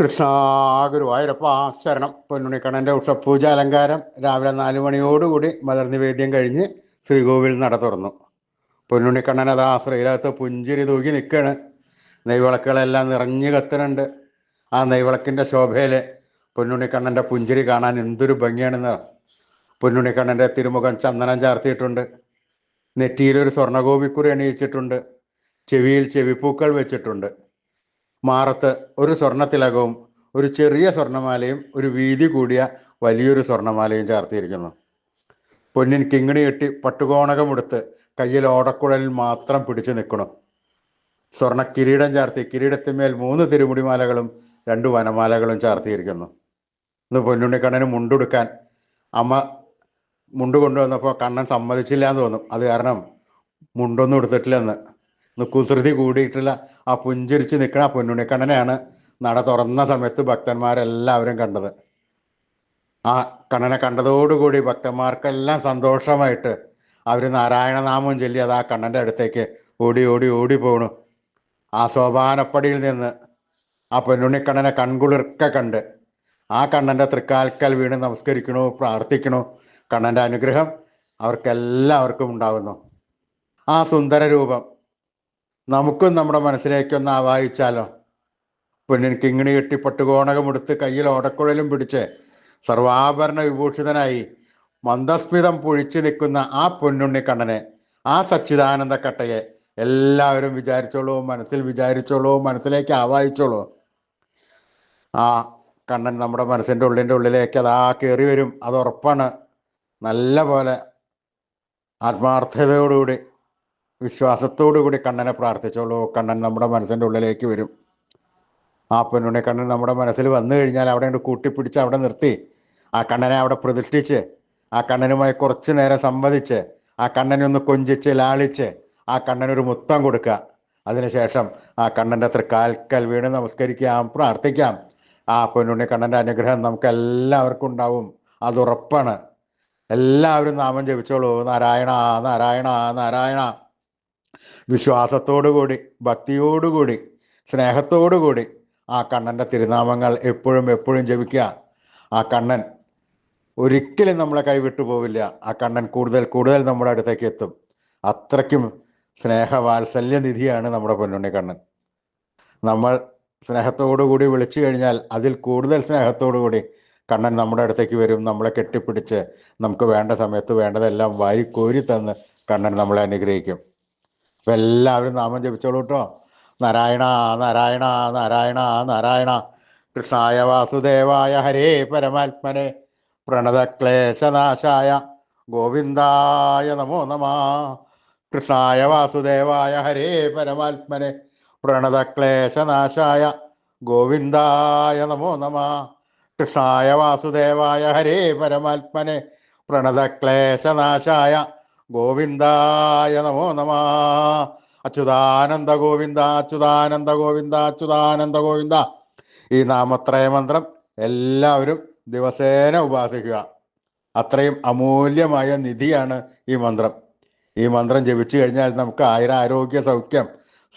കൃഷ്ണ ഗുരുവായൂരപ്പ ശരണം. പൊന്നുണിക്കണ്ണന്റെ ഉഷപൂജ അലങ്കാരം രാവിലെ നാല് മണിയോടുകൂടി മലർനിവേദ്യം കഴിഞ്ഞ് ശ്രീകോവിൽ നട തുറന്നു. പൊന്നുണിക്കണ്ണൻ അതാ ആശ്രയിലകത്ത് പുഞ്ചിരി തൂക്കി നിൽക്കുകയാണ് നെയ്വിളക്കുകളെല്ലാം നിറഞ്ഞു കത്തുന്നുണ്ട്. ആ നെയ്വിളക്കിന്റെ ശോഭയിൽ പൊന്നുണിക്കണ്ണന്റെ പുഞ്ചിരി കാണാൻ എന്തൊരു ഭംഗിയാണെന്ന് പൊന്നുണിക്കണ്ണന്റെ തിരുമുഖം ചന്ദനം ചാർത്തിയിട്ടുണ്ട്. നെറ്റിയിലൊരു സ്വർണഗോപിക്കുറി അണിയിച്ചിട്ടുണ്ട്. ചെവിയിൽ ചെവിപ്പൂക്കൾ വെച്ചിട്ടുണ്ട്. മാറത്ത് ഒരു സ്വർണത്തിലകവും ഒരു ചെറിയ സ്വർണമാലയും ഒരു വീതി കൂടിയ വലിയൊരു സ്വർണമാലയും ചേർത്തിയിരിക്കുന്നു. പൊന്നിൻ കിങ്ങിണി കെട്ടി പട്ടുകോണകമെടുത്ത് കയ്യിൽ ഓടക്കുഴലിൽ മാത്രം പിടിച്ചു നിൽക്കണം സ്വർണ കിരീടം ചാർത്തി കിരീടത്തിന്മേൽ മൂന്ന് തിരുമുടിമാലകളും രണ്ട് വനമാലകളും ചാർത്തിയിരിക്കുന്നു. ഇന്ന് പൊന്നുണ്ണിക്കണ്ണന് മുണ്ടുടുക്കാൻ അമ്മ മുണ്ട് കൊണ്ടുവന്നപ്പോൾ കണ്ണൻ സമ്മതിച്ചില്ല എന്ന് തോന്നും. അത് കാരണം മുണ്ടൊന്നും എടുത്തിട്ടില്ലെന്ന്. കുസൃതി കൂടിയിട്ടുള്ള ആ പുഞ്ചിരിച്ച് നിൽക്കുന്ന ആ പൊന്നുണിക്കണ്ണനെയാണ് നട തുറന്ന സമയത്ത് ഭക്തന്മാരെല്ലാവരും കണ്ടത്. ആ കണ്ണനെ കണ്ടതോടുകൂടി ഭക്തന്മാർക്കെല്ലാം സന്തോഷമായിട്ട് അവർ നാരായണനാമം ചൊല്ലി അത് ആ കണ്ണന്റെ അടുത്തേക്ക് ഓടി ഓടി ഓടി പോണു. ആ സോപാനപ്പടിയിൽ നിന്ന് ആ പൊന്നുണ്ണിക്കണ്ണനെ കൺകുളിർക്ക കണ്ട് ആ കണ്ണന്റെ തൃക്കാൽക്കൽ വീണ് നമസ്കരിക്കണു പ്രാർത്ഥിക്കണു. കണ്ണന്റെ അനുഗ്രഹം അവർക്കെല്ലാവർക്കും ഉണ്ടാകുന്നു ആ സുന്ദര രൂപം നമുക്കും നമ്മുടെ മനസ്സിലേക്കൊന്ന് ആവാഹിച്ചാലോ? പൊന്നിൻ കിങ്ങിണി കെട്ടി പട്ടുകോണകമെടുത്ത് കയ്യിൽ ഓടക്കുഴലും പിടിച്ച് സർവാഭരണ വിഭൂഷിതനായി മന്ദസ്മിതം പൊഴിച്ചു നിൽക്കുന്ന ആ പൊന്നുണ്ണി കണ്ണനെ ആ സച്ചിദാനന്ദ കട്ടയെ എല്ലാവരും വിചാരിച്ചോളൂ മനസ്സിൽ വിചാരിച്ചോളൂ മനസ്സിലേക്ക് ആവാഹിച്ചോളൂ. ആ കണ്ണൻ നമ്മുടെ മനസ്സിന്റെ ഉള്ളിന്റെ ഉള്ളിലേക്ക് അതാ കയറി വരും. അത് ഉറപ്പാണ്. നല്ല പോലെ ആത്മാർത്ഥതയോടുകൂടി വിശ്വാസത്തോടുകൂടി കണ്ണനെ പ്രാർത്ഥിച്ചോളൂ. കണ്ണൻ നമ്മുടെ മനസ്സിന്റെ ഉള്ളിലേക്ക് വരും. ആ പെണ്ണുണ്ണി കണ്ണൻ നമ്മുടെ മനസ്സിൽ വന്നു കഴിഞ്ഞാൽ അവിടെ കൊണ്ട് കൂട്ടിപ്പിടിച്ച് അവിടെ നിർത്തി. ആ കണ്ണനെ അവിടെ പ്രതിഷ്ഠിച്ച് ആ കണ്ണനുമായി കുറച്ചു നേരം സംവദിച്ച് ആ കണ്ണനെ ഒന്ന് കൊഞ്ചിച്ച് ലാളിച്ച് ആ കണ്ണനൊരു മുത്തം കൊടുക്കുക. അതിനുശേഷം ആ കണ്ണന്റെ അത്ര കാൽക്കൽ വീണ് നമസ്കരിക്കാം പ്രാർത്ഥിക്കാം. ആ പൊന്നുണ്ണി കണ്ണന്റെ അനുഗ്രഹം നമുക്ക് എല്ലാവർക്കും ഉണ്ടാവും. അത് ഉറപ്പാണ്. എല്ലാവരും നാമം ജപിച്ചോളൂ. നാരായണ നാരായണ നാരായണ. വിശ്വാസത്തോടുകൂടി ഭക്തിയോടുകൂടി സ്നേഹത്തോടുകൂടി ആ കണ്ണന്റെ തിരുനാമങ്ങൾ എപ്പോഴും എപ്പോഴും ജപിക്കുക. ആ കണ്ണൻ ഒരിക്കലും നമ്മളെ കൈവിട്ടു പോവില്ല. ആ കണ്ണൻ കൂടുതൽ കൂടുതൽ നമ്മുടെ അടുത്തേക്ക് എത്തും. അത്രയ്ക്കും സ്നേഹവാത്സല്യ നിധിയാണ് നമ്മുടെ പൊന്നുണ്ണി കണ്ണൻ. നമ്മൾ സ്നേഹത്തോടുകൂടി വിളിച്ചു കഴിഞ്ഞാൽ അതിൽ കൂടുതൽ സ്നേഹത്തോടുകൂടി കണ്ണൻ നമ്മുടെ അടുത്തേക്ക് വരും. നമ്മളെ കെട്ടിപ്പിടിച്ച് നമുക്ക് വേണ്ട സമയത്ത് വേണ്ടതെല്ലാം വാരി കോരി തന്ന് കണ്ണൻ നമ്മളെ അനുഗ്രഹിക്കും. അപ്പം എല്ലാവരും നാമം ജപിച്ചോളൂ കേട്ടോ. നാരായണ നാരായണ നാരായണ നാരായണ. കൃഷ്ണായ വാസുദേവായ ഹരേ പരമാത്മനെ. പ്രണതക്ലേശനാശായ ഗോവിന്ദായ നമോ നമ. കൃഷ്ണായ വാസുദേവായ ഹരേ പരമാത്മനെ. പ്രണതക്ലേശനാശായ ഗോവിന്ദായ നമോ നമ. കൃഷ്ണായ വാസുദേവായ ഹരേ പരമാത്മനെ. പ്രണതക്ലേശനാശായ ഗോവിന്ദായ നമോ നമ. അച്യുതാനന്ദ ഗോവിന്ദ അച്യുതാനന്ദ ഗോവിന്ദ അച്യുതാനന്ദ ഗോവിന്ദ ഈ നാമത്രയ മന്ത്രം എല്ലാവരും ദിവസേന ഉപാസിക്കുക. അത്രയും അമൂല്യമായ നിധിയാണ് ഈ മന്ത്രം. ഈ മന്ത്രം ജപിച്ചു കഴിഞ്ഞാൽ നമുക്ക് ആയിരം ആരോഗ്യ സൗഖ്യം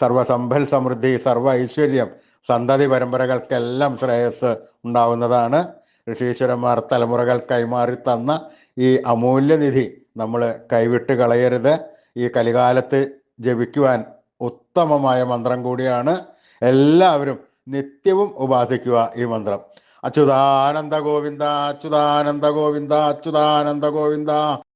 സർവസമ്പൽ സമൃദ്ധി സർവ ഐശ്വര്യം സന്തതി പരമ്പരകൾക്കെല്ലാം ശ്രേയസ് ഉണ്ടാവുന്നതാണ്. ഋഷീശ്വരന്മാർ തലമുറകൾ കൈമാറി തന്ന ഈ അമൂല്യനിധി നമ്മൾ കൈവിട്ട് കളയരുത്. ഈ കലികാലത്ത് ജപിക്കുവാൻ ഉത്തമമായ മന്ത്രം കൂടിയാണ് എല്ലാവരും നിത്യവും ഉപാസിക്കുക ഈ മന്ത്രം. അച്യുതാനന്ദ ഗോവിന്ദ അച്യുതാനന്ദ ഗോവിന്ദ അച്യുതാനന്ദ ഗോവിന്ദ.